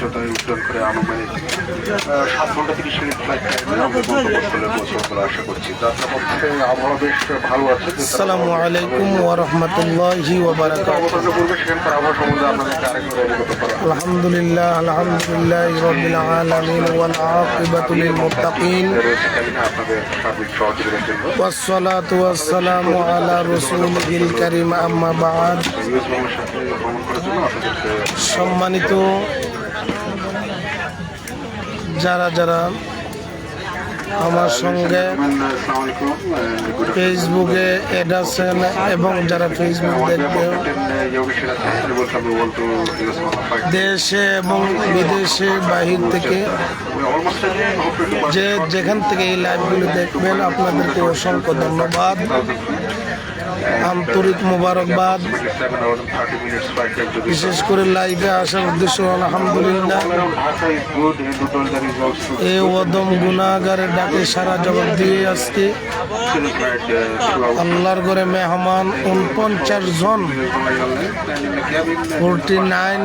উচ্চতায় উড্ডয়ন করে আনুমানিক সাত ঘণ্টা তিরিশ মিনিট ফ্লাইট বলে আশা করছি। যাত্রাপথে আবহাওয়া বেশ ভালো আছে আসসালামু আলাইকুম ওয়া রাহমাতুল্লাহি ওয়া বারাকাতুহু। অবতরণের পূর্বে সেখানকার আবহাওয়া সম্বন্ধে আপনাদেরকে আরেকবার অবগত করা। হবে। আলহামদুলিল্লাহ আলহামদুলিল্লাহ রাব্বিল আলামিন ওয়াল আকিবাতু লিল মুত্তাকিন রয়েছে ক্যাবিনে আপনাদের সার্বিক সহযোগিতার জন্য والصلاة والسلام على رسوله الكريم أما بعد ইউএস ভ্রমণের সাথে ভ্রমণ করার জন্য আপনাদেরকে সম্মানিত যারা যারা আমার সঙ্গে ফেসবুকে অ্যাড আছেন এবং যারা ফেসবুক দেখবে, দেশে এবং বিদেশে বাহির থেকে যে যেখান থেকে এই লাইভগুলো দেখবেন, আপনাদেরকে অসংখ্য ধন্যবাদ। আন্তরিক মোবারকবাদ। বিশেষ করে লাইভে আসার উদ্দেশ্য আলহামদুলিল্লাহ। এই ওদম গুণাগারের ডাকে সারা জবাব দিয়ে আজকে আল্লাহর ঘরে মেহমান উনপঞ্চাশ জন। Forty nine.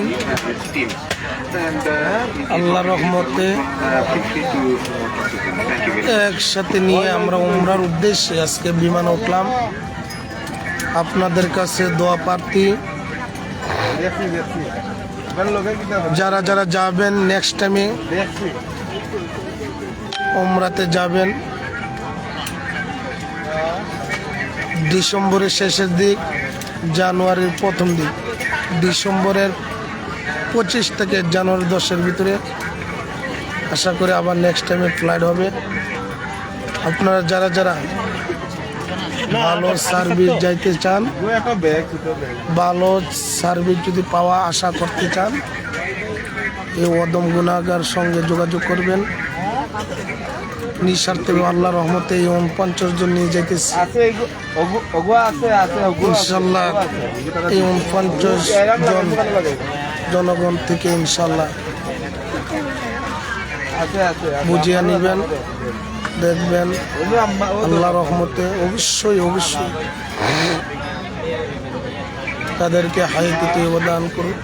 আল্লাহ রহমতে একসাথে নিয়ে আমরা উমরার উদ্দেশ্যে আজকে বিমান উঠলাম। আপনাদের কাছে দোয়া প্রার্থী। যারা যারা যাবেন নেক্সট টাইমে ওমরাতে যাবেন। ডিসেম্বরের শেষের দিক, জানুয়ারির প্রথম দিক। ডিসেম্বরের পঁচিশ থেকে জানুয়ারি দশের ভিতরে আশা করি আবার নেক্সট টাইমে ফ্লাইট হবে। আপনারা যারা যারা ভালো সার্ভিস যাইতে চান ভালো সার্ভিস যদি পাওয়া আশা করতে চান এই অদম গুণাগার সঙ্গে যোগাযোগ করবেন। নিঃস্বার্থে আল্লাহ রহমতে এই উনপঞ্চাশ জন নিয়ে যাইতেছি। আছে ইনশাল্লাহ এই উনপঞ্চাশ জন জনগণ থেকে ইনশাল্লাহ। বুঝিয়ে নেবেন দেখবেন আল্লাহ রহমতে অবশ্যই অবশ্যই। তাদেরকে হাইকিতে অবদান করুন।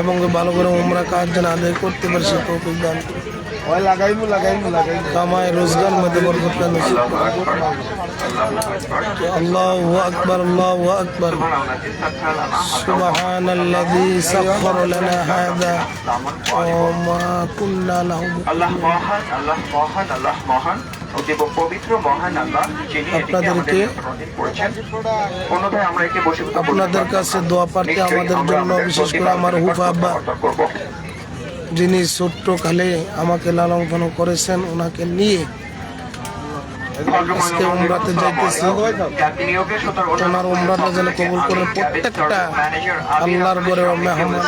এবং ভালো করে উমরা কাজ যেন আদায় করতে পারে সে তৌফিক দান করুন ওই লাগাইমু লাগাইমু লাগাইমু কামায় রোজগার মধ্যে বরকত দান করুন। আল্লাহু আকবার আল্লাহু আকবার سبحان الذي سخر لنا هذا وما كنا له আল্লাহ মহান আল্লাহ মহান আল্লাহ মহান পবিত্র মহান আল্লাহ যিনি আপনাদেরকে আপনাদের কাছে। দোয়া আমাদের জন্য বিশেষ করে আমার হুফা আব্বা যিনি ছোট্ট কালে আমাকে লালন পালন করেছেন ওনাকে নিয়ে আজকে উমরাতে যাইতেছি। ওনার উমরাটা যেন কবুল করে প্রত্যেকটা আল্লাহর ঘরে মেহমান।